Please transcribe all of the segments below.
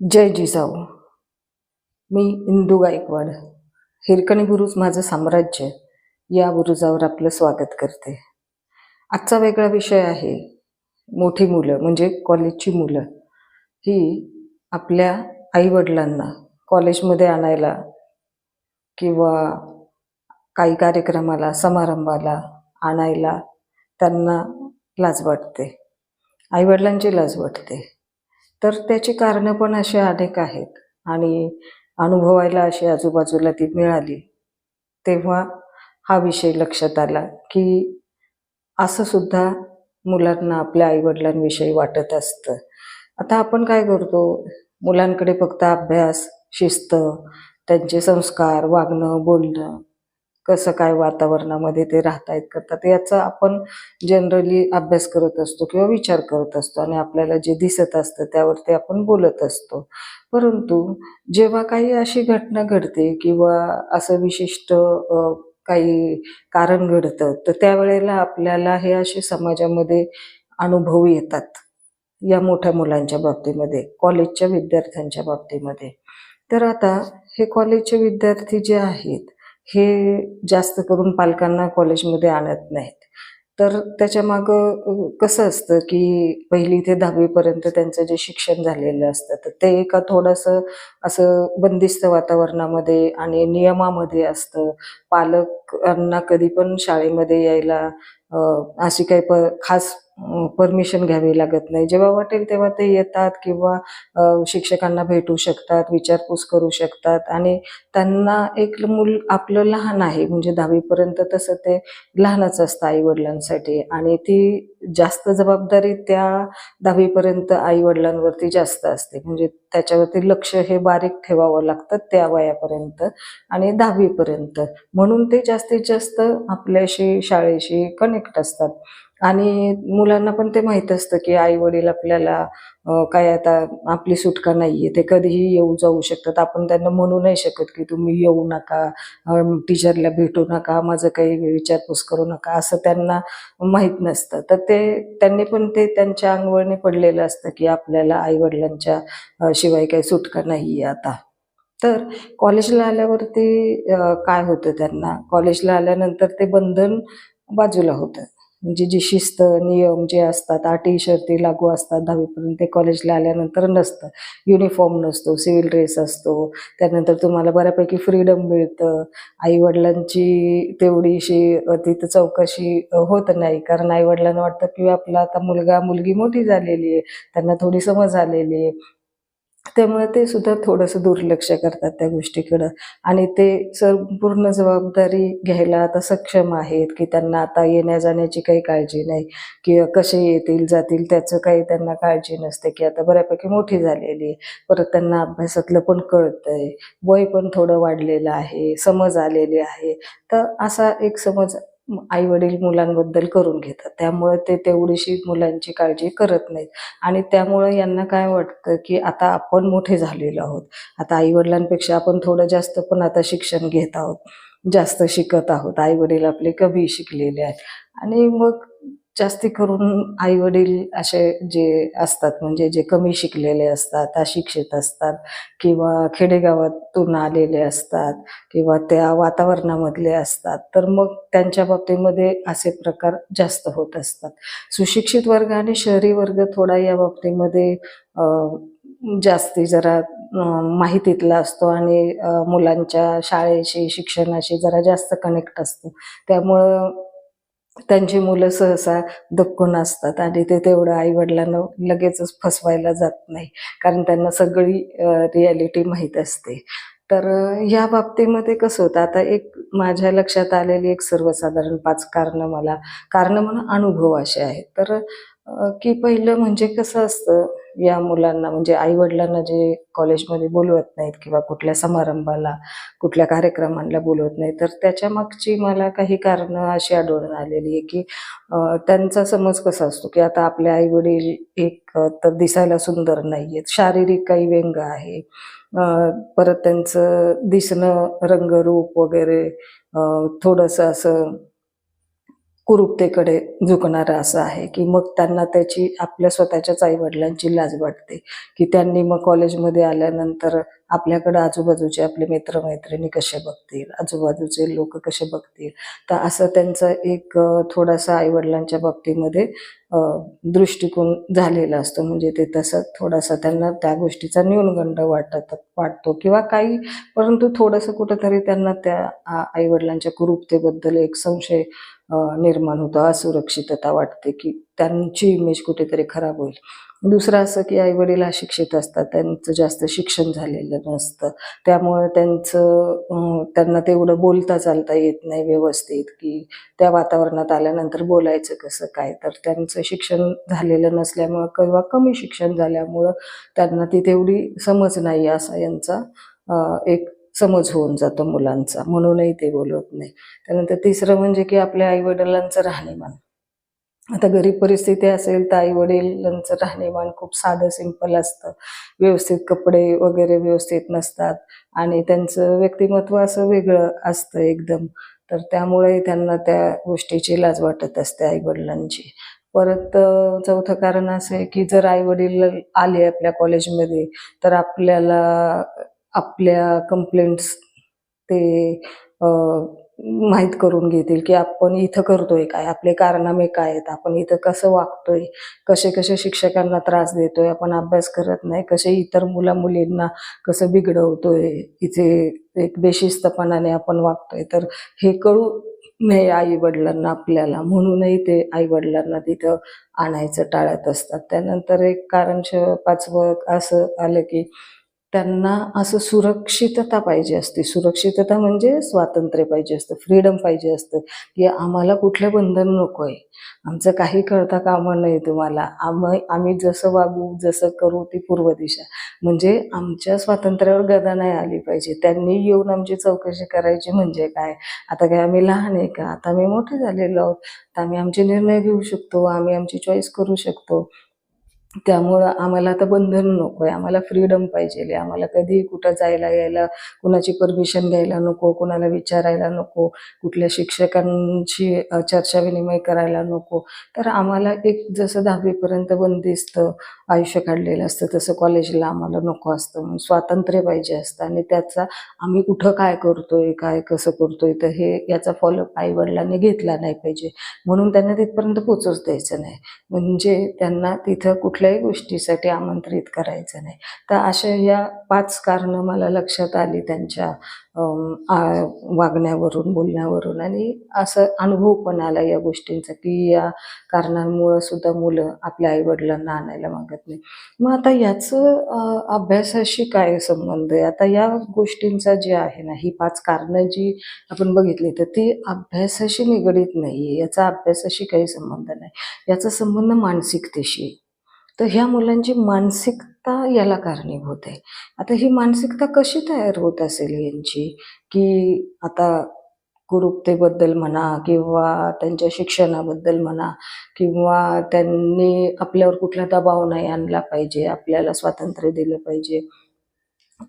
जय जिजाऊ. मी इंदू गायकवाड हिरकणी बुरुज माझं साम्राज्य या बुरुजावर आपलं स्वागत करते. आजचा वेगळा विषय आहे मोठी मुलं म्हणजे कॉलेजची मुलं. ही आपल्या आईवडिलांना कॉलेजमध्ये आणायला किंवा काही कार्यक्रमाला समारंभाला आणायला त्यांना लाज वाटते. आईवडिलांची लाज वाटते. तर त्याची कारणं पण असे अनेक आहेत. आणि अनुभवायला अशी आजूबाजूला ती मिळाली. तेव्हा हा विषय लक्षात आला की असं सुद्धा मुलांना आपल्या आईवडिलांविषयी वाटत असतं. आता आपण काय करतो? मुलांकडे फक्त अभ्यास शिस्त त्यांचे संस्कार वागणं बोलणं कसं काय वातावरणामध्ये ते राहतायत करतात याचा आपण जनरली अभ्यास करत असतो किंवा विचार करत असतो आणि आपल्याला जे दिसत असतं त्यावरती आपण बोलत असतो. परंतु जेव्हा काही अशी घटना घडते किंवा असं विशिष्ट काही कारण घडतं तर त्यावेळेला आपल्याला हे असे समाजामध्ये अनुभव येतात. या मोठ्या मुलांच्या बाबतीमध्ये कॉलेजच्या विद्यार्थ्यांच्या बाबतीमध्ये. तर आता हे कॉलेजचे विद्यार्थी जे आहेत हे जास्त करून पालकांना कॉलेजमध्ये आणत नाहीत. तर त्याच्या मागं कसं असतं की पहिली ते दहावीपर्यंत त्यांचं जे शिक्षण झालेलं असतं तर ते एका थोडंसं असं बंदिस्त वातावरणामध्ये आणि नियमामध्ये असतं. पालकांना कधी पण शाळेमध्ये यायला अशी काही प खास परमिशन घ्यावी लागत नाही. जेव्हा वाटेल तेव्हा ते येतात किंवा शिक्षकांना भेटू शकतात विचारपूस करू शकतात. आणि त्यांना एक मूल आपलं लहान आहे म्हणजे दहावीपर्यंत तसं ते लहानच असतं आई वडिलांसाठी आणि ती जास्त जबाबदारी त्या दहावीपर्यंत आई वडिलांवरती जास्त असते. म्हणजे त्याच्यावरती लक्ष हे बारीक ठेवावं लागतं त्या वयापर्यंत आणि दहावीपर्यंत. म्हणून ते जास्तीत जास्त आपल्याशी शाळेशी कनेक्ट असतात. आणि मुलांना पण ते माहीत असतं की आई वडील आपल्याला काय आता आपली सुटका नाहीये ते कधीही येऊ जाऊ शकतात. आपण त्यांना म्हणू नाही शकत की तुम्ही येऊ नका टीचरला भेटू नका माझं काही विचारपूस करू नका असं त्यांना माहीत नसतं. तर ते त्यांनी पण ते त्यांच्या अंगवळणी पडलेलं असतं की आपल्याला आई वडिलांच्या शिवाय काही सुटका नाहीये आता. तर कॉलेजला आल्यावरती काय होतं त्यांना? कॉलेजला आल्यानंतर ते बंधन बाजूला होतं. म्हणजे जी शिस्त नियम जे असतात अटी शर्ती लागू असतात दहावीपर्यंत ते कॉलेजला आल्यानंतर नसतं. युनिफॉर्म नसतो सिव्हिल ड्रेस असतो. त्यानंतर तुम्हाला बऱ्यापैकी फ्रीडम मिळतं. आईवडिलांची तेवढीशी तिथं चौकशी होत नाही. कारण आईवडिलांना वाटतं की आपला आता मुलगा मुलगी मोठी झालेली आहे. त्यांना थोडी समज आलेली आहे. त्यामुळे ते सुद्धा थोडंसं दुर्लक्ष करतात त्या गोष्टीकडं. आणि ते संपूर्ण जबाबदारी घ्यायला आता सक्षम आहेत की त्यांना आता येण्या जाण्याची काही काळजी नाही की कसे येतील जातील त्याचं काही त्यांना काळजी नसते की आता बऱ्यापैकी मोठी झालेली आहे. परत त्यांना अभ्यासातलं पण कळतंय. वय पण थोडं वाढलेलं आहे समज आलेली आहे. तर असा एक समज आई वडील मुलांबद्दल करून घेतात. त्यामुळे ते तेवढीशी मुलांची काळजी करत नाहीत. आणि त्यामुळे यांना काय वाटतं की आता आपण मोठे झालेलो आहोत. आता आई वडिलांपेक्षा आपण थोडं जास्त पण आता शिक्षण घेत आहोत. जास्त शिकत आहोत. आई वडील आपले कमी शिकलेले आहेत. आणि मग जास्ती करून आई वडील असे जे असतात म्हणजे जे कमी शिकलेले असतात अशिक्षित असतात किंवा खेडेगावातून आलेले असतात किंवा त्या वातावरणामधले असतात तर मग त्यांच्या बाबतीमध्ये असे प्रकार जास्त होत असतात. सुशिक्षित वर्ग आणि शहरी वर्ग थोडा या बाबतीमध्ये जास्ती जरा माहितीतला असतो आणि मुलांच्या शाळेशी शिक्षणाशी जरा जास्त कनेक्ट असतो. त्यामुळं त्यांची मुलं सहसा दक्कून असतात आणि ते तेवढं आईवडिलांना लगेचच फसवायला जात नाही. कारण त्यांना सगळी रियालिटी माहीत असते. तर ह्या बाबतीमध्ये कसं होतं? आता एक माझ्या लक्षात आलेली एक सर्वसाधारण पाच कारणं मला कारणं म्हणून अनुभव असे आहेत. तर की पहिलं म्हणजे कसं असतं या मुलांना म्हणजे आई वडिलांना जे कॉलेजमध्ये बोलवत नाहीत किंवा कुठल्या समारंभाला कुठल्या कार्यक्रमांना बोलवत नाही तर त्याच्या मागची मला काही कारणं अशी आढळून आलेली आहे की त्यांचा समज कसा असतो की आता आपले आई वडील एक तर दिसायला सुंदर नाही आहेत शारीरिक काही व्यंग आहे परत त्यांचं दिसणं रंगरूप वगैरे थोडंसं असं कुरूपतेकडे झुकणारं असं आहे की मग त्यांना त्याची आपल्या स्वतःच्याच आईवडिलांची लाज वाटते की त्यांनी मग कॉलेजमध्ये आल्यानंतर आपल्याकडे आजूबाजूचे आपले मित्रमैत्रिणी कसे बघतील आजूबाजूचे लोक कसे बघतील? तर असं त्यांचा एक थोडासा आईवडिलांच्या बाबतीमध्ये दृष्टिकोन झालेला असतो. म्हणजे ते तसं थोडासा त्यांना त्या गोष्टीचा न्यूनगंड वाटत वाटतो किंवा काही परंतु थोडंसं कुठंतरी त्यांना त्या आईवडिलांच्या कुरुपतेबद्दल कुरूपतेबद्दल एक संशय निर्माण होतो असुरक्षितता वाटते की त्यांची इमेज कुठेतरी खराब होईल. दुसरं असं की आई वडील अशिक्षित असतात त्यांचं जास्त शिक्षण झालेलं नसतं. त्यामुळे त्यांचं त्यांना तेवढं बोलता चालता येत नाही व्यवस्थित की त्या वातावरणात आल्यानंतर बोलायचं कसं काय. तर त्यांचं शिक्षण झालेलं नसल्यामुळं किंवा कमी शिक्षण झाल्यामुळं त्यांना ती तेवढी समज नाही असा यांचा एक समज होऊन जातो मुलांचा. म्हणूनही ते बोलत नाही. त्यानंतर तिसरं म्हणजे की आपल्या आई वडिलांचं राहणीमान. आता गरीब परिस्थिती असेल तर आई वडिलांचं राहणीमान खूप साधं सिंपल असतं. व्यवस्थित कपडे वगैरे व्यवस्थित नसतात आणि त्यांचं व्यक्तिमत्व असं वेगळं असतं एकदम. तर त्यामुळे त्यांना त्या गोष्टीची लाज वाटत असते आई वडिलांची परत चौथं कारण असं आहे की जर आई वडील आले आपल्या कॉलेजमध्ये तर आपल्याला आपल्या कंप्लेंट्स ते माहीत करून घेतील की आपण इथं करतोय काय आपले कारनामे काय आहेत आपण इथं कसं वागतोय कसे कसे शिक्षकांना त्रास देतोय आपण अभ्यास करत नाही कसे इतर मुला मुलींना कसं बिघडवतोय इथे एक बेशिस्तपणाने आपण वागतोय. तर हे कळू नये आई वडिलांना आपल्याला. म्हणूनही ते आई वडिलांना तिथं आणायचं टाळत असतात. त्यानंतर एक कारण पाचवं असं आलं की त्यांना असं सुरक्षितता पाहिजे असते. सुरक्षितता म्हणजे स्वातंत्र्य पाहिजे असतं फ्रीडम पाहिजे असतं. की आम्हाला कुठलं बंधन नको आहे आमचं काही करता कामं नाही तुम्हाला. आम्ही आम्ही जसं वागू जसं करू ती पूर्व दिशा. म्हणजे आमच्या स्वातंत्र्यावर गदा नाही आली पाहिजे. त्यांनी येऊन आमची चौकशी करायची म्हणजे काय? आता काय आम्ही लहान आहे का? आता आम्ही मोठे झालेलो आहोत. तर आम्ही आमचे निर्णय घेऊ शकतो आम्ही आमची चॉईस करू शकतो. त्यामुळं आम्हाला आता बंधन नको आहे आम्हाला फ्रीडम पाहिजे आम्हाला कधीही कुठं जायला यायला कुणाची परमिशन घ्यायला नको कुणाला विचारायला नको कुठल्या शिक्षकांशी चर्चा विनिमय करायला नको. तर आम्हाला एक जसं दहावीपर्यंत बंदिस्त आयुष्य काढलेलं असतं तसं कॉलेजला आम्हाला नको असतं. म्हणून स्वातंत्र्य पाहिजे असतं आणि त्याचा आम्ही कुठं काय करतोय काय कसं करतोय तर हे याचा फॉलोअप आईवडिलांनी घेतला नाही पाहिजे. म्हणून त्यांना तिथपर्यंत पोचवच द्यायचं नाही. म्हणजे त्यांना तिथं कुठल्याही गोष्टीसाठी आमंत्रित करायचं नाही. तर अशा या पाच कारणं मला लक्षात आली त्यांच्या वागण्यावरून बोलण्यावरून. आणि असं अनुभव पण आला या गोष्टींचा की या कारणांमुळं सुद्धा मुलं आपल्या आईवडिलांना आणायला मागत नाही. मग आता याचं अभ्यासाशी काय संबंध आहे? आता या गोष्टींचा जे आहे ना ही पाच कारणं जी आपण बघितली तर ती अभ्यासाशी निगडीत नाही आहे याचा अभ्यासाशी काही संबंध नाही. याचा संबंध मानसिकतेशी आहे. तर ह्या मुलांची मानसिकता याला कारणीभूत आहे. आता ही मानसिकता कशी तयार होत असेल यांची? की आता कुरुपतेबद्दल म्हणा किंवा त्यांच्या शिक्षणाबद्दल म्हणा किंवा त्यांनी आपल्यावर कुठला दबाव नाही आणला पाहिजे आपल्याला स्वातंत्र्य दिलं पाहिजे.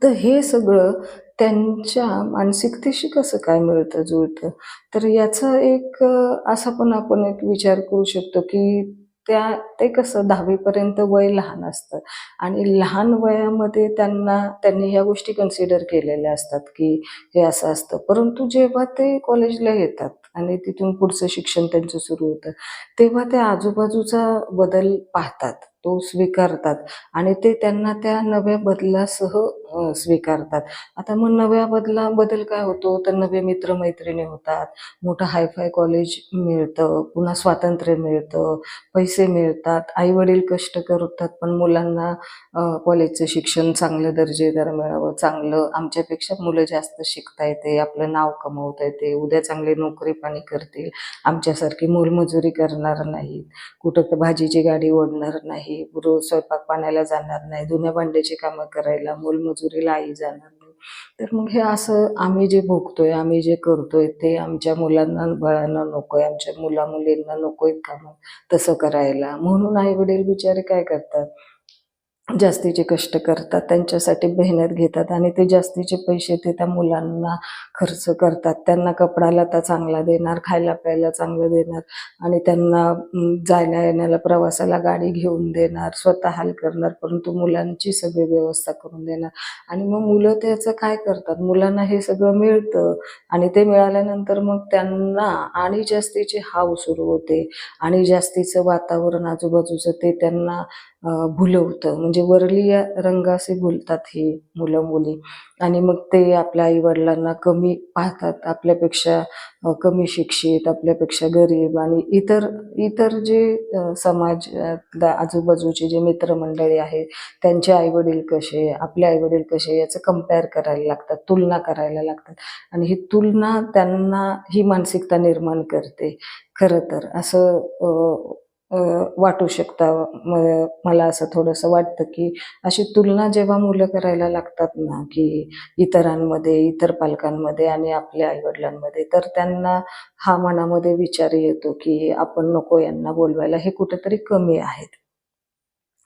तर हे सगळं त्यांच्या मानसिकतेशी कसं काय मिळतं जुळतं? तर याचा एक असा पण आपण एक विचार करू शकतो की त्या ते कसं दहावीपर्यंत वय लहान असतं. आणि लहान वयामध्ये त्यांना त्यांनी ह्या गोष्टी कन्सिडर केलेल्या असतात की हे असं असतं. परंतु जेव्हा ते कॉलेजला येतात आणि तिथून पुढचं शिक्षण त्यांचं सुरू होतं तेव्हा ते आजूबाजूचा बदल पाहतात तो स्वीकारतात आणि ते त्यांना त्या नव्या बदलासह स्वीकारतात. आता मग नव्या बदला बदल काय होतो? तर नवे मित्रमैत्रिणी होतात. मोठं हायफाय कॉलेज मिळतं पुन्हा स्वातंत्र्य मिळतं पैसे मिळतात. आई वडील कष्ट करतात पण मुलांना कॉलेजचं शिक्षण चांगलं दर्जेदार मिळावं चांगलं. आमच्यापेक्षा मुलं जास्त शिकता येते आपलं नाव कमवता येते उद्या चांगली नोकरी पाणी करतील. आमच्यासारखी मोलमजुरी करणार नाहीत. कुठं तर भाजीची गाडी ओढणार नाही रोज स्वयंपाक पाण्याला जाणार नाही धुण्या भांड्याची कामं करायला मजुरीला आई जाणार नाही. तर मग हे असं आम्ही जे भोगतोय आम्ही जे करतोय ते आमच्या मुलांना बाळांना नकोय आमच्या मुला मुलींना नकोय का मग तसं करायला? म्हणून आई वडील बिचारे काय करतात? जास्तीचे कष्ट करतात त्यांच्यासाठी मेहनत घेतात आणि ते जास्तीचे पैसे ते त्या मुलांना खर्च करतात. त्यांना कपडा लता चांगला देणार खायला प्यायला चांगलं देणार आणि त्यांना जाण्या जायला येण्याला प्रवासाला गाडी घेऊन देणार स्वतः हाल करणार परंतु मुलांची सगळी व्यवस्था करून देणार. आणि मग मुलं त्याचं काय करतात? मुलांना हे सगळं मिळतं आणि ते मिळाल्यानंतर मग त्यांना आणि जास्तीची हाव सुरू होते आणि जास्तीचं वातावरण आजूबाजूचं ते त्यांना भुलवतं. म्हणजे म्हणजे वरलीय रंगासे बोलतात ही मुलं मुली आणि मग ते आपल्या आई वडिलांना कमी पाहतात आपल्यापेक्षा कमी शिक्षित आपल्यापेक्षा गरीब आणि इतर इतर जे समाजातल्या आजूबाजूचे जे मित्रमंडळी आहेत त्यांचे आई वडील कसे आपले आई वडील कसे याचं कंपेअर करायला लागतात तुलना करायला लागतात. आणि ही तुलना त्यांना ही मानसिकता निर्माण करते. खरं तर असं वाटू शकता. मला असं थोडंसं वाटतं की अशी तुलना जेव्हा मुलं करायला लागतात ना की इतरांमध्ये इतर पालकांमध्ये आणि आपल्या आईवडिलांमध्ये तर त्यांना हा मनामध्ये विचार येतो की आपण नको यांना बोलवायला. हे कुठेतरी कमी आहेत.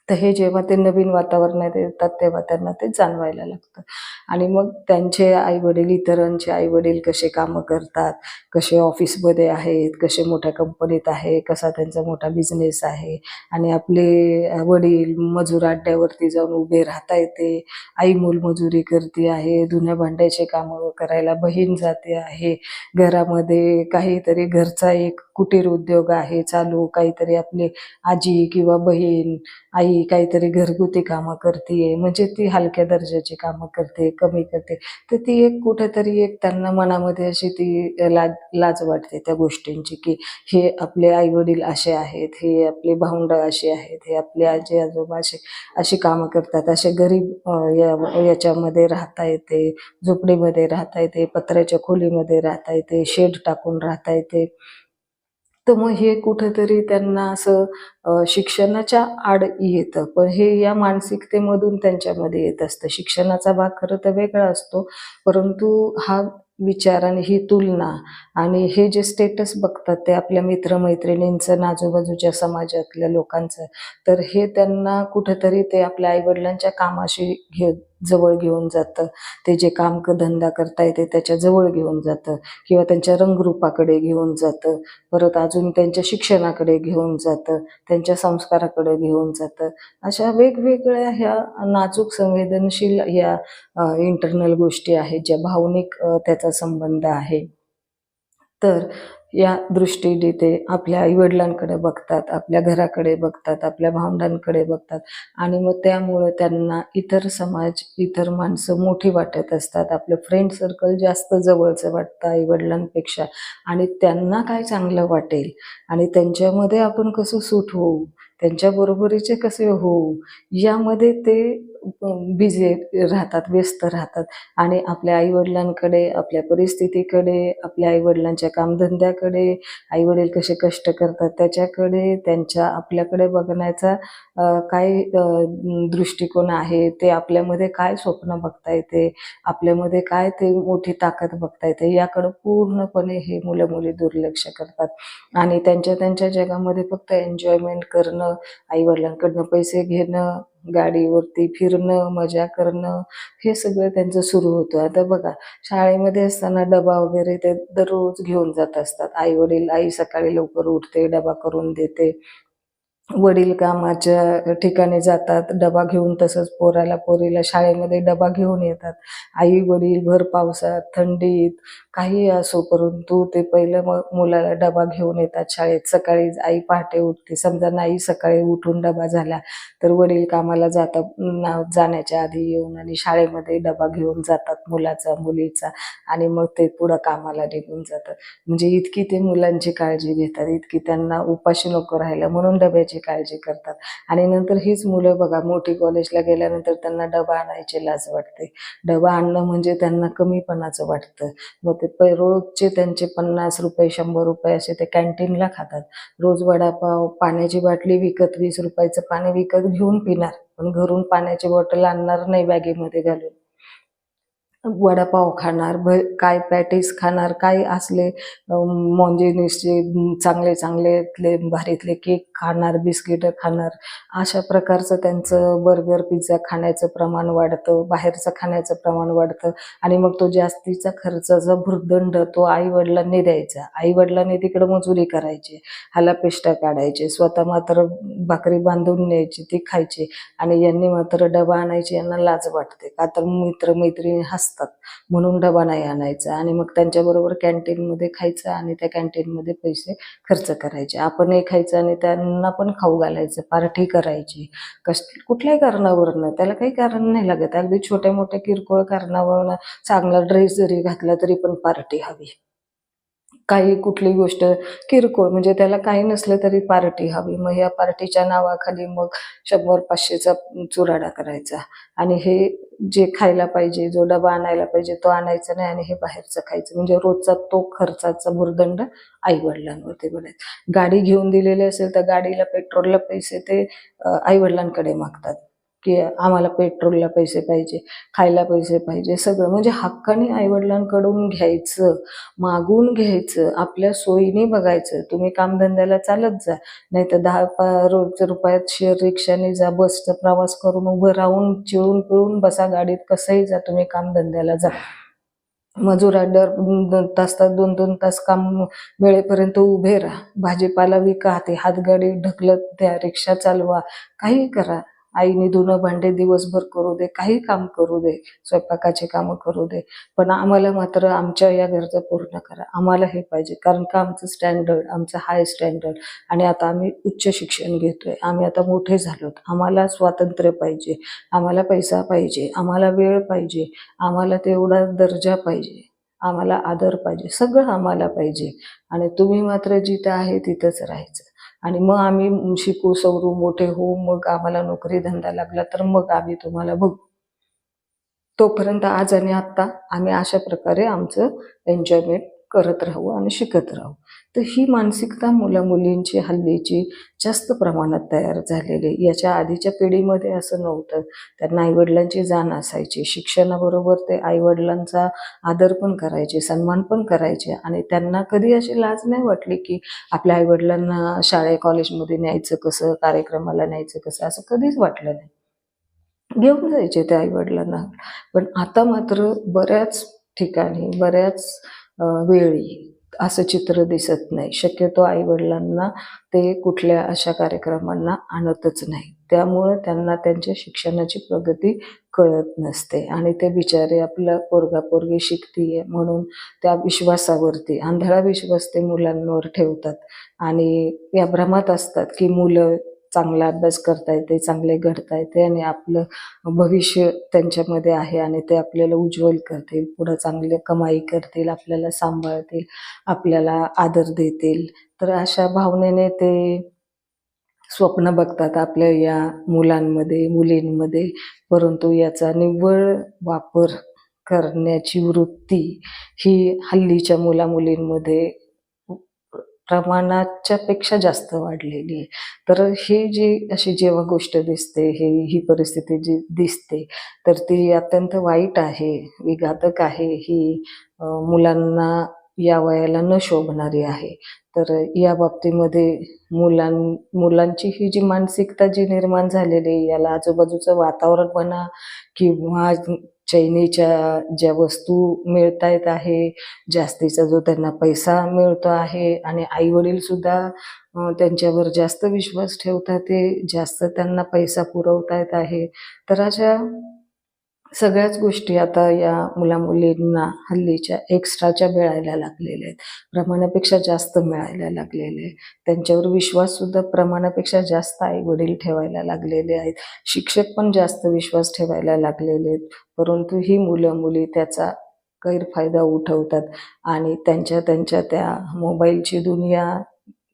तर हे जेव्हा ते नवीन वातावरणात येतात तेव्हा त्यांना ते जाणवायला लागतं. आणि मग त्यांचे आई वडील इतरांचे आई वडील कसे कामं करतात कसे ऑफिसमध्ये आहेत कसे मोठ्या कंपनीत आहे कसा त्यांचा मोठा बिझनेस आहे आणि आपले वडील मजूर अड्ड्यावरती जाऊन उभे राहता येते आई मोलमजुरी करते आहे धुण्या भांड्याचे कामं करायला बहीण जाते आहे घरामध्ये काहीतरी घरचा एक कुटीर उद्योग आहे चालू काहीतरी आपली आजी किंवा बहीण आई काहीतरी घरगुती कामं करते म्हणजे ती हलक्या दर्जाची कामं करते कमी करते. तर ती एक कुठेतरी एक त्यांना मनामध्ये अशी ती लाज लाज वाटते त्या गोष्टींची की हे आपले आई वडील असे आहेत हे आपले भाऊंड असे आहेत हे आपले आजी आजोबा असे अशी कामं करतात. असे गरीब या याच्यामध्ये राहता येते झोपडीमध्ये राहता येते पत्र्याच्या खोलीमध्ये राहता येते शेड टाकून राहता येते. तर मग हे कुठंतरी त्यांना असं शिक्षणाच्या आड येतं. पण हे या मानसिकतेमधून त्यांच्यामध्ये येत असतं. शिक्षणाचा भाग खरं तर वेगळा असतो परंतु हा विचार आणि ही तुलना आणि हे जे स्टेटस बघतात ते आपल्या मित्रमैत्रिणींचं आजूबाजूच्या समाजातल्या लोकांचं तर हे त्यांना कुठंतरी ते आपल्या आईवडिलांच्या कामाशी घे जवळ घेऊन जातं. ते जे काम क धंदा करता येते त्याच्याजवळ घेऊन जातं. किंवा त्यांच्या रंगरूपाकडे घेऊन जातं. परत अजून त्यांच्या शिक्षणाकडे घेऊन जातं. त्यांच्या संस्काराकडे घेऊन जातं. अशा वेगवेगळ्या ह्या नाजूक संवेदनशील ह्या इंटरनल गोष्टी आहेत ज्या भावनिक त्याचा संबंध आहे. तर या दृष्टीने ते आपल्या आईवडिलांकडे बघतात आपल्या घराकडे बघतात आपल्या भावंडांकडे बघतात. आणि मग त्यामुळं त्यांना इतर समाज इतर माणसं मोठी वाटत असतात. आपलं फ्रेंड सर्कल जास्त जवळचं वाटतं आईवडिलांपेक्षा. आणि त्यांना काय चांगलं वाटेल? आणि त्यांच्यामध्ये आपण कसं सूट होऊ? त्यांच्या बरोबरीचे कसे होऊ? यामध्ये ते बिझी राहतात व्यस्त राहतात. आणि आपल्या आईवडिलांकडे आपल्या परिस्थितीकडे आपल्या आईवडिलांच्या कामधंद्याकडे आईवडील कसे कष्ट करतात त्याच्याकडे त्यांच्या आपल्याकडे बघण्याचा काय दृष्टिकोन आहे ते आपल्यामध्ये काय स्वप्न बघता येते आपल्यामध्ये काय ते मोठी ताकद बघता येते याकडं पूर्णपणे हे मुलं मुली दुर्लक्ष करतात. आणि त्यांच्या त्यांच्या जगामध्ये फक्त एन्जॉयमेंट करणं आईवडिलांकडनं पैसे घेणं गाडीवरती फिरणं मजा करणं हे सगळं त्यांचं सुरू होतं. आता बघा शाळेमध्ये असताना डबा वगैरे ते दररोज घेऊन जात असतात. आई वडील आई सकाळी लवकर उठते डबा करून देते. वडील कामाच्या ठिकाणी जातात डबा घेऊन तसंच पोराला पोरीला शाळेमध्ये डबा घेऊन येतात. आई वडील भर पावसात थंडीत काही असो परंतु ते पहिलं मग मुलाला डबा घेऊन येतात शाळेत. सकाळी आई पहाटे उठते. समजा नाही सकाळी उठून डबा झाला तर वडील कामाला जातात ना- जाण्याच्या आधी येऊन आणि शाळेमध्ये डबा घेऊन जातात मुलाचा मुलीचा आणि मग ते पुढं कामाला निघून जातात. म्हणजे इतकी ते मुलांची काळजी घेतात इतकी त्यांना उपाशी नको राहायला. म्हणून डब्याची काळजी करतात. आणि नंतर हीच मुलं बघा मोठी कॉलेजला गेल्यानंतर त्यांना डबा आणायची लाज वाटते. डबा आणणं म्हणजे त्यांना कमीपणाचं वाटतं. मग ते प- रोजचे त्यांचे पन्नास रुपये शंभर रुपये असे ते कॅन्टीनला खातात. रोज वडापाव पाण्याची बाटली विकत वीस रुपयाचं पाणी विकत घेऊन पिणार. पण घरून पाण्याची बॉटल आणणार नाही बॅगेमध्ये घालून. वडापाव खाणार भ काय पॅटीस खाणार काय असले मॉन्जिनिसचे चांगले चांगले भारीतले केक खाणार बिस्किटं खाणार अशा प्रकारचं त्यांचं बर्गर पिझ्झा खाण्याचं प्रमाण वाढतं बाहेरचं खाण्याचं प्रमाण वाढतं आणि मग तो जास्तीचा खर्चाचा भुर्दंड तो आईवडिलांनी द्यायचा. आईवडिलांनी तिकडं मजुरी करायची हाला पेष्टा काढायचे स्वतः मात्र भाकरी बांधून न्यायची ती खायची आणि यांनी मात्र डबा आणायची यांना लाज वाटते. का तर मित्र मैत्रिणी असतात. म्हणून डबा नाही आणायचा आणि मग त्यांच्याबरोबर कॅन्टीनमध्ये खायचं आणि त्या कॅन्टीनमध्ये पैसे खर्च करायचे. आपणही खायचं आणि त्यांना पण खाऊ घालायचं पार्टी करायची. कश कुठल्याही कारणावरनं त्याला काही कारण नाही लागत. अगदी छोट्या मोठ्या किरकोळ कारणावरनं चांगला ड्रेस जरी घातला तरी पण पार्टी हवी. काही कुठली गोष्ट किरकोळ म्हणजे त्याला काही नसलं तरी पार्टी हवी. मग या पार्टीच्या नावाखाली मग शंभर पाचशेचा चुराडा करायचा. आणि हे जे खायला पाहिजे जो डबा आणायला पाहिजे तो आणायचा नाही आणि हे बाहेरचं खायचं. म्हणजे रोजचा तो खर्चाचा भुर्दंड आई वडिलांवरती पडायचा गाडी घेऊन दिलेली असेल तर गाडीला पेट्रोलला पैसे ते आई वडिलांकडे मागतात. की आम्हाला पेट्रोलला पैसे पाहिजे खायला पैसे पाहिजे सगळं. म्हणजे हक्काने आईवडिलांकडून घ्यायचं मागून घ्यायचं आपल्या सोयीने बघायचं. तुम्ही कामधंद्याला चालत जा. नाही तर दहा पा रोज रुपयात शेअर रिक्षाने जा बसचा प्रवास करून उभं राहून चिळून पिळून बसा गाडीत कसंही जा तुम्ही कामधंद्याला जा. मजुरा दर दोन तास तास दोन दोन तास काम वेळेपर्यंत उभे राहा. भाजीपाला विका ते हातगाडी ढकलत द्या रिक्षा चालवा काही करा. आईने धुणं भांडे दिवसभर करू दे काही काम करू दे स्वयंपाकाचे कामं करू दे. पण आम्हाला मात्र आमच्या या गरजा पूर्ण करा. आम्हाला हे पाहिजे. कारण का आमचं स्टँडर्ड आमचं हाय स्टँडर्ड आणि आता आम्ही उच्च शिक्षण घेतोय. आम्ही आता मोठे झालोत आम्हाला स्वातंत्र्य पाहिजे. आम्हाला पैसा पाहिजे. आम्हाला वेळ पाहिजे. आम्हाला तेवढा दर्जा पाहिजे. आम्हाला आदर पाहिजे. सगळं आम्हाला पाहिजे. आणि तुम्ही मात्र जिथं आहे तिथंच राहायचं. आणि मग आम्ही शिकू सवरू मोठे होऊ मग आम्हाला नोकरी धंदा लागला तर मग आम्ही तुम्हाला बघू. तोपर्यंत आज आणि आत्ता आम्ही अशा प्रकारे आमचं एन्जॉयमेंट करत राहू आणि शिकत राहू. तर ही मानसिकता मुला मुलींची हल्लीची जास्त प्रमाणात तयार झालेली याच्या आधीच्या पिढीमध्ये असं नव्हतं. त्यांना आईवडिलांची जाण असायची. शिक्षणाबरोबर ते आईवडिलांचा आदर पण करायचे सन्मान पण करायचे आणि त्यांना कधी अशी लाज नाही वाटली की आपल्या आईवडिलांना शाळे कॉलेजमध्ये न्यायचं कसं कार्यक्रमाला न्यायचं कसं असं कधीच वाटलं नाही. घेऊन जायचे ते आईवडिलांना. पण आता मात्र बऱ्याच ठिकाणी बऱ्याच वेळी असं चित्र दिसत नाही. शक्यतो आईवडिलांना ते कुठल्या अशा कार्यक्रमांना आणतच नाही. त्यामुळे त्यांना त्यांच्या शिक्षणाची प्रगती कळत नसते आणि ते बिचारे आपलं पोरगा पोरगी शिकतीये म्हणून त्या विश्वासावरती आंधळा विश्वास ते मुलांवर ठेवतात आणि या भ्रमात असतात की मुलं चांगला अभ्यास करता येते चांगले घडता येते आणि आपलं भविष्य त्यांच्यामध्ये आहे आणि ते आपल्याला उज्ज्वल करतील पुढं चांगले कमाई करतील आपल्याला सांभाळतील आपल्याला आदर देतील. तर अशा भावनेने ते स्वप्न बघतात आपल्या या मुलांमध्ये मुलींमध्ये. परंतु याचा निव्वळ वापर करण्याची वृत्ती ही हल्लीच्या मुलामुलींमध्ये प्रमाणाच्या पेक्षा जास्त वाढलेली आहे. तर ही जी अशी जेव्हा गोष्ट दिसते हे ही परिस्थिती जी दिसते तर ती अत्यंत वाईट आहे विघातक आहे. ही मुलांना या वयाला न शोभणारी आहे. तर या बाबतीमध्ये मुलां मुलांची ही जी मानसिकता जी निर्माण झालेली याला आजूबाजूचं वातावरण म्हणा किंवा चैनीच्या ज्या वस्तू मिळता येत आहे जास्तीचा जो त्यांना पैसा मिळतो आहे आणि आईवडीलसुद्धा सुद्धा त्यांच्यावर जास्त विश्वास ठेवतात ते जास्त त्यांना पैसा पुरवता येत आहे. तर अशा सगळ्याच गोष्टी आता या मुला मुलींना हल्लीच्या एक्स्ट्राच्या मिळायला लागलेल्या आहेत. प्रमाणापेक्षा जास्त मिळायला लागलेले आहेत. त्यांच्यावर विश्वाससुद्धा प्रमाणापेक्षा जास्त आई वडील ठेवायला लागलेले आहेत. शिक्षक पण जास्त विश्वास ठेवायला लागलेले आहेत. परंतु ही मुलं मुली त्याचा गैरफायदा उठवतात आणि त्यांच्या त्यांच्या त्या मोबाईलची दुनिया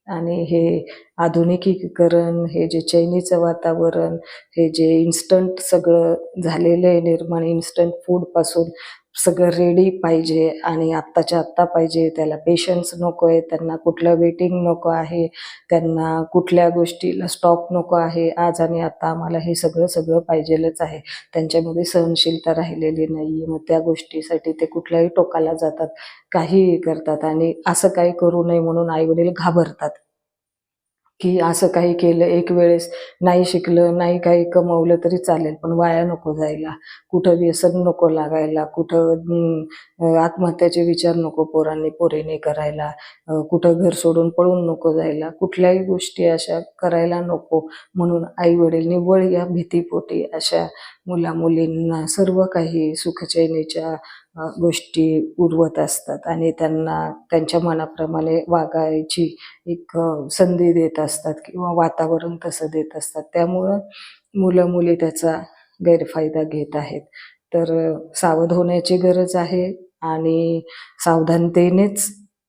आणि हे आधुनिकीकरण हे जे चैनीचं वातावरण हे जे इन्स्टंट सगळं झालेलं आहे निर्माण इन्स्टंट फूडपासून सगळं रेडी पाहिजे आणि आत्ताच्या आत्ता पाहिजे त्याला पेशन्स नको आहे त्यांना कुठलं वेटिंग नको आहे त्यांना कुठल्या गोष्टीला स्टॉप नको आहे आज आणि आता आम्हाला हे सगळं सगळं पाहिजेलच आहे. त्यांच्यामध्ये सहनशीलता राहिलेली नाही मग त्या गोष्टीसाठी ते कुठल्याही टोकाला जातात काहीही करतात आणि असं काही करू नये म्हणून आईवडील घाबरतात. की असं काही केलं एक वेळेस नाही शिकलं नाही काही कमवलं तरी चालेल पण वाया नको जायला. कुठं व्यसन नको लागायला कुठं आत्महत्याचे विचार नको पोरांनी पोरीने करायला कुठं घर सोडून पळून नको जायला कुठल्याही गोष्टी अशा करायला नको. म्हणून आई वडील निव्वळ या भीतीपोटी अशा मुला मुलींना सर्व काही सुखचैनीच्या गोष्टी उरवत असतात आणि त्यांना त्यांच्या मनाप्रमाणे वागायची एक संधी देत असतात किंवा वातावरण तसं देत असतात. त्यामुळं मुलं मुली त्याचा गैरफायदा घेत आहेत. तर सावध होण्याची गरज आहे आणि सावधानतेनेच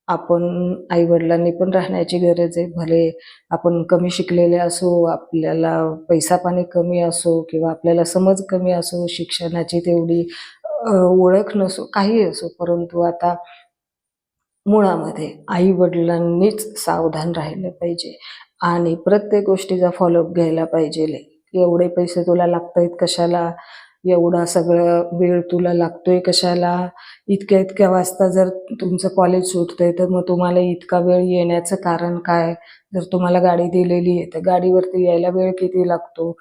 आपण आईवडिलांनी पण राहण्याची गरज आहे. भले आपण कमी शिकलेले असो आपल्याला पैसा पाणी कमी असो किंवा आपल्याला समज कमी असो शिक्षणाची तेवढी ओळख नसो काही असो परंतु आता मुळामध्ये आई वडिलांनीच सावधान राहिलं पाहिजे. आणि प्रत्येक गोष्टीचा फॉलोअप घ्यायला पाहिजे. एवढे पैसे तुला लागतायत कशाला? एवढा सगळं वेळ तुला लागतोय कशाला? इतक्या इतक्या वाजता जर तुमचं कॉलेज सुटतंय तर मग तुम्हाला इतका वेळ येण्याचं कारण काय? जर तुम्हाला गाडी दिलेली आहे तर गाडीवरती यायला वेळ किती लागतो?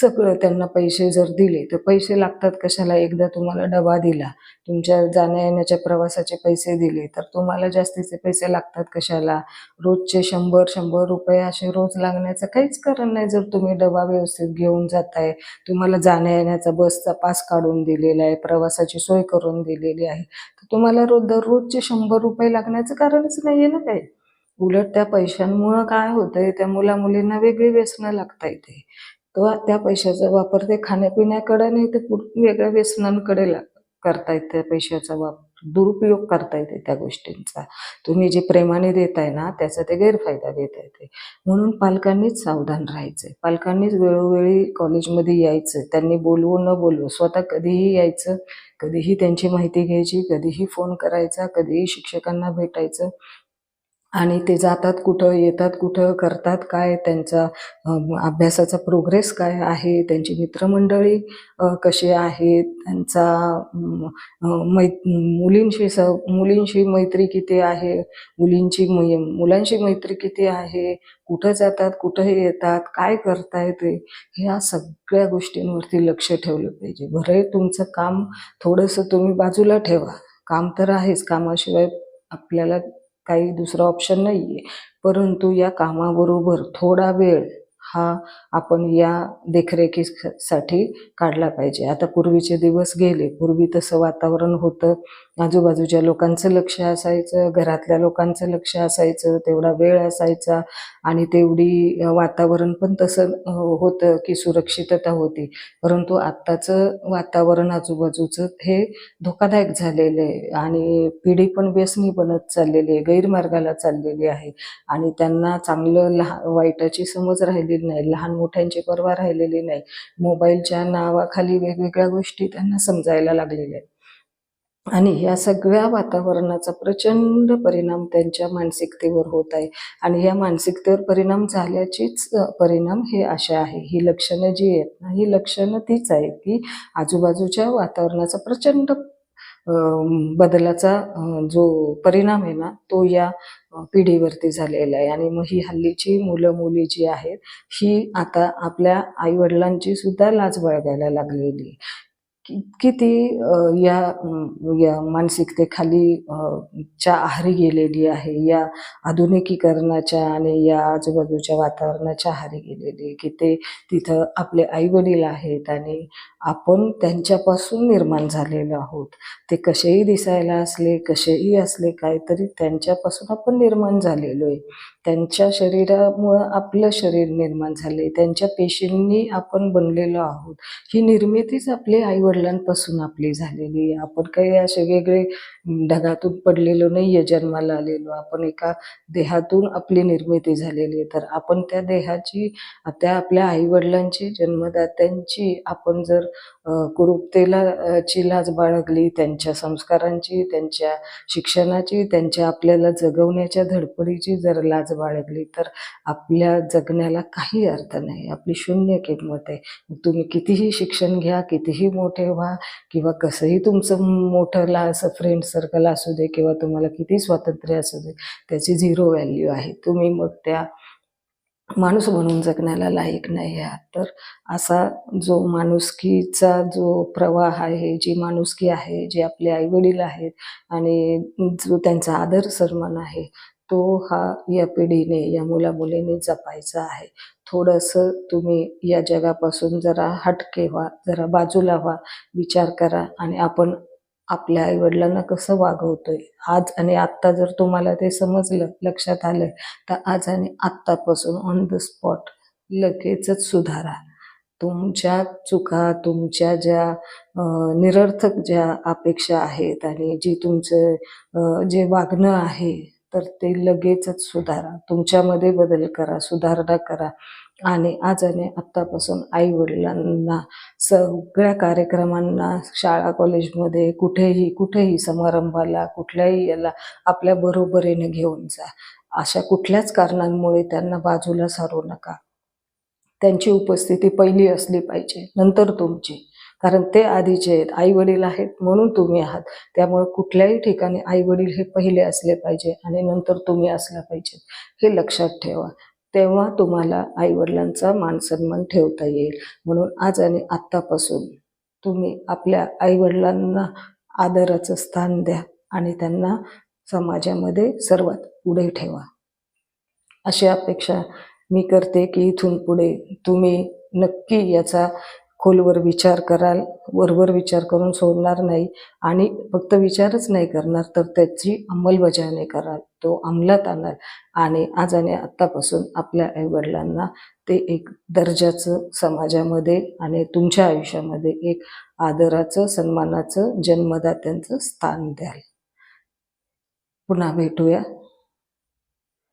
सगळं त्यांना पैसे जर दिले तर पैसे लागतात कशाला? एकदा तुम्हाला डबा दिला तुमच्या जाण्या येण्याच्या प्रवासाचे पैसे दिले तर तुम्हाला जास्तीचे पैसे लागतात कशाला? रोजचे शंभर शंभर रुपये असे रोज लागण्याचं काहीच कारण नाही जर तुम्ही डबा व्यवस्थित घेऊन जाताय. तुम्हाला जाण्या येण्याचा बसचा पास काढून दिलेला आहे प्रवासाची सोय करून दिलेली आहे. तर तुम्हाला रोज दररोजचे शंभर रुपये लागण्याचं कारणच नाही आहे ना काही. उलट त्या पैशांमुळं काय होतंय त्या मुला मुलींना वेगळी व्यसनं लागता येते. तो त्या पैशाचा वापर ते खाण्यापिण्याकडे नाही तर वेगळ्या व्यसनांकडे करता येते त्या पैशाचा वापर. दुरुपयोग करता येते त्या गोष्टींचा. तुम्ही जे प्रेमाने देताय ना त्याचा ते गैरफायदा घेता येते. म्हणून पालकांनीच सावधान राहायचंय पालकांनीच वेळोवेळी कॉलेजमध्ये यायचं. त्यांनी बोलवू न बोलवू स्वतः कधीही यायचं. कधीही त्यांची माहिती घ्यायची कधीही फोन करायचा कधीही शिक्षकांना भेटायचं. आणि ते जातात कुठं येतात कुठं करतात काय त्यांचा अभ्यासाचा प्रोग्रेस काय आहे त्यांची मित्रमंडळी कशी आहेत त्यांचा मै मुलींशी स मुलींशी मैत्री किती आहे मुलींची मै मुलांशी मैत्री किती आहे कुठं जातात कुठं येतात काय करताय ते ह्या सगळ्या गोष्टींवरती लक्ष ठेवलं पाहिजे. बरं तुमचं काम थोडंसं तुम्ही बाजूला ठेवा. काम तर आहेच. कामाशिवाय आपल्याला काही दुसरा ऑप्शन नाही आहे परंतु या कामाबरोबर थोडा वेळ हा आपण या देखरेखीसाठी काढला पाहिजे. आता पूर्वीचे दिवस गेले पूर्वी तसं वातावरण होतं. आजूबाजूच्या लोकांचं लक्ष असायचं घरातल्या लोकांचं लक्ष असायचं तेवढा वेळ असायचा आणि तेवढी वातावरण पण तसं होतं की सुरक्षितता होती. परंतु आत्ताचं वातावरण आजूबाजूचं हे धोकादायक झालेलं आहे आणि पिढी पण व्यसनी बनत चाललेली आहे गैरमार्गाला चाललेली आहे आणि त्यांना चांगलं लहा वाईटाची समज राहिली राहिलेली नाही लहान मोठ्यांची पर्वा राहिलेली नाही. मोबाईलच्या नावाखाली वेगवेगळ्या गोष्टी त्यांना समजायला लागलेल्या आहेत. आणि या सगळ्या वातावरणाचा प्रचंड परिणाम त्यांच्या मानसिकतेवर होत आहे. आणि या मानसिकतेवर परिणाम झाल्याचीच परिणाम हे अशा आहे. ही लक्षणं जी आहेत ना ही लक्षणं तीच आहेत की आजूबाजूच्या वातावरणाचा प्रचंड बदलाचा जो परिणाम आहे ना तो या पिढीवरती झालेला आहे आणि मग ही हल्लीची मुलं मुली जी आहेत ही आता आपल्या आईवडिलांची सुद्धा लाज बाळगायला लागलेली आहे. किती या या मानसिकतेखाली च्या आहारी गेलेली आहे या आधुनिकीकरणाच्या आणि या आजूबाजूच्या वातावरणाच्या आहारी गेलेली आहे की ते तिथं आपले आई वडील आहेत आणि आपण त्यांच्यापासून निर्माण झालेलो आहोत. ते कसेही दिसायला असले कसेही असले काहीतरी त्यांच्यापासून आपण निर्माण झालेलो आहे त्यांच्या शरीरामुळं आपलं शरीर निर्माण झाले त्यांच्या पेशींनी आपण बनलेलो आहोत. ही निर्मितीच आपली आईवडिलांपासून आपली झालेली आहे. आपण काही असे वेगळे ढगातून पडलेलो नाही आहे जन्माला आलेलो. आपण एका देहातून आपली निर्मिती झालेली आहे. तर आपण त्या देहाची त्या आपल्या आईवडिलांची जन्मदात्यांची आपण जर कुरूपतेला ची लाज बाळगली त्यांच्या संस्कारांची त्यांच्या शिक्षणाची त्यांच्या आपल्याला जगवण्याच्या धडपडीची जर लाज बाळगली तर आपल्या जगण्याला काही अर्थ नाही. आपली शून्य किंमत आहे. तुम्ही कितीही शिक्षण घ्या कितीही मोठे व्हा किंवा कसंही तुमचं मोठं असं फ्रेंड सर्कल असू दे किंवा तुम्हाला किती स्वातंत्र्य असू दे त्याची झिरो व्हॅल्यू आहे. तुम्ही मग त्या माणूस म्हणून जगण्याला लायक नाही आहात. तर असा जो माणुसकीचा जो प्रवाह आहे जी माणुसकी आहे जे आपले आईवडील आहेत आणि जो त्यांचा आदर सन्मान आहे तो हा या पिढीने या मुलामुलीने जपायचा आहे. थोडंसं तुम्ही या जगापासून जरा हटके व्हा जरा बाजूला व्हा विचार करा आणि आपण आपल्या आईवडिलांना कसं वागवतोय? आज आणि आत्ता जर तुम्हाला ते समजलं लक्षात आलं तर आज आणि आत्तापासून ऑन द स्पॉट लगेचच सुधारा. तुमच्या चुका तुमच्या ज्या निरर्थक ज्या अपेक्षा आहेत आणि जी तुमचं जे वागणं आहे तर ते लगेचच सुधारा. तुमच्यामध्ये बदल करा सुधारणा करा. आणि आज आणि आत्तापासून आई वडिलांना सगळ्या कार्यक्रमांना शाळा कॉलेजमध्ये कुठेही कुठेही समारंभाला कुठल्याही याला आपल्या बरोबरीने घेऊन जा. अशा कुठल्याच कारणांमुळे त्यांना बाजूला सारू नका. त्यांची उपस्थिती पहिली असली पाहिजे नंतर तुमची. कारण ते आधीचे आहेत आई वडील आहेत म्हणून तुम्ही आहात. त्यामुळे कुठल्याही ठिकाणी आई वडील हे पहिले असले पाहिजे आणि नंतर तुम्ही असला पाहिजे हे लक्षात ठेवा. तेव्हा तुम्हाला आईवडिलांचा मानसन्मान मान सन्मान ठेवता येईल. म्हणून आज आणि आत्तापासून तुम्ही आपल्या आईवडिलांना आदराचं स्थान द्या आणि त्यांना समाजामध्ये सर्वात पुढे ठेवा. अशी अपेक्षा मी करते की इथून पुढे तुम्ही नक्की याचा खोलवर विचार कराल वरवर विचार करून सोडणार नाही आणि फक्त विचारच नाही करणार तर त्याची अंमलबजावणी कराल. तो अंमलात आणाल आणि आज आणि आत्तापासून आपल्या आईवडिलांना ते एक दर्जाचं समाजामध्ये आणि तुमच्या आयुष्यामध्ये एक आदराचं सन्मानाचं जन्मदात्यांचं स्थान द्याल. पुन्हा भेटूया.